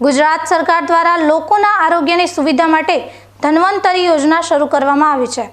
ગુજરાત સરકાર દ્વારા લોકોના આરોગ્યની સુવિધા માટે ધન્વંતરી યોજના શરૂ કરવામાં આવી છે.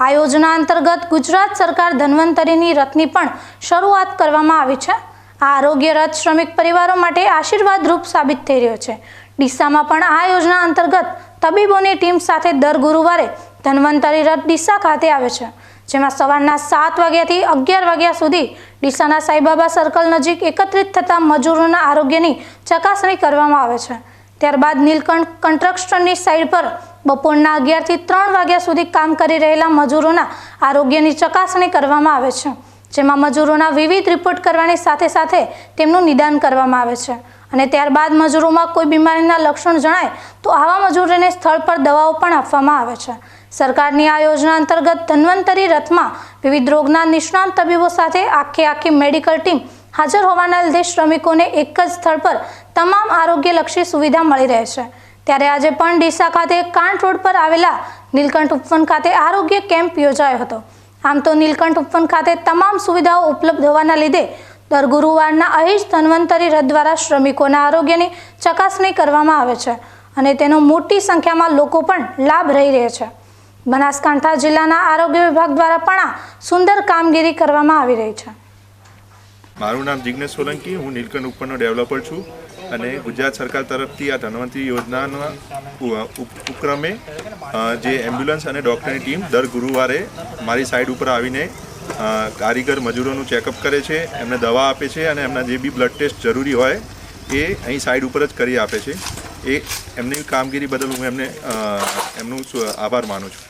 આ યોજના અંતર્ગત ગુજરાત સરકાર ધન્વંતરીની રથની પણ શરૂઆત કરવામાં આવી છે. આ આરોગ્ય રથ શ્રમિક પરિવારો માટે આશીર્વાદરૂપ સાબિત થઈ રહ્યો છે. ડીસામાં પણ આ યોજના અંતર્ગત તબીબોની ટીમ સાથે દર ગુરુવારે ધન્વંતરી રથ ડીસા ખાતે આવે છે, જેમાં સવારના સાત વાગ્યાથી અગિયાર વાગ્યા સુધી ડીસાના સાઈબાબા સર્કલ નજીક એકત્રિત થતા મજૂરોના આરોગ્યની ચકાસણી કરવામાં આવે છે. ત્યારબાદ નીલકંઠ કન્સ્ટ્રક્શનની સાઈડ પર બપોરના અગિયારથી ત્રણ વાગ્યા સુધી કામ કરી રહેલા મજૂરોના આરોગ્યની ચકાસણી કરવામાં આવે છે. જેમાં મજૂરોના વિવિધ રિપોર્ટ કરવાની સાથે સાથે તેમનું નિદાન કરવામાં આવે છે. અને ત્યારબાદ મજૂરોમાં કોઈ બીમારીના લક્ષણ જણાય, તો આવા મજૂરોને સ્થળ પર દવાઓ પણ આપવામાં આવે છે. સરકારની આ યોજના અંતર્ગત ધન્વંતરી રથમાં વિવિધ રોગના નિષ્ણાંત તબીબો સાથે આખી આખી મેડિકલ ટીમ હાજર હોવાના લીધે શ્રમિકોને એક જ સ્થળ પર તમામ આરોગ્યલક્ષી સુવિધા મળી રહે છે. ત્યારે આજે પણ ડીસા ખાતે કાંઠ રોડ પર આવેલા નીલકંઠ ઉપવન ખાતે આરોગ્ય કેમ્પ યોજાયો હતો. આમ તો નીલકંઠ ઉપવન ખાતે તમામ સુવિધાઓ ઉપલબ્ધ હોવાના લીધે દર ગુરુવારના અહીં જ ધન્વંતરી રથ દ્વારા શ્રમિકોના આરોગ્યની ચકાસણી કરવામાં આવે છે અને તેનો મોટી સંખ્યામાં લોકો પણ લાભ રહી રહે છે. બનાસકાંઠા જિલ્લાના આરોગ્ય વિભાગ દ્વારા પણ આ સુંદર કામગીરી કરવામાં આવી રહી છે. મારું નામ જિગ્નેશ સોલંકી, હું નીલકંઠ ઉપરનો ડેવલપર છું અને ગુજરાત સરકાર તરફથી આ ધન્વંતરી યોજનાના ઉપક્રમે જે એમ્બ્યુલન્સ અને ડૉક્ટરની ટીમ દર ગુરુવારે મારી સાઈડ ઉપર આવીને કારીગર મજૂરોનું ચેકઅપ કરે છે, એમને દવા આપે છે અને એમના જે બી બ્લડ ટેસ્ટ જરૂરી હોય એ અહીં સાઈડ ઉપર જ કરી આપે છે. એ એમની કામગીરી બદલ હું એમને એમનું આભાર માનું છું.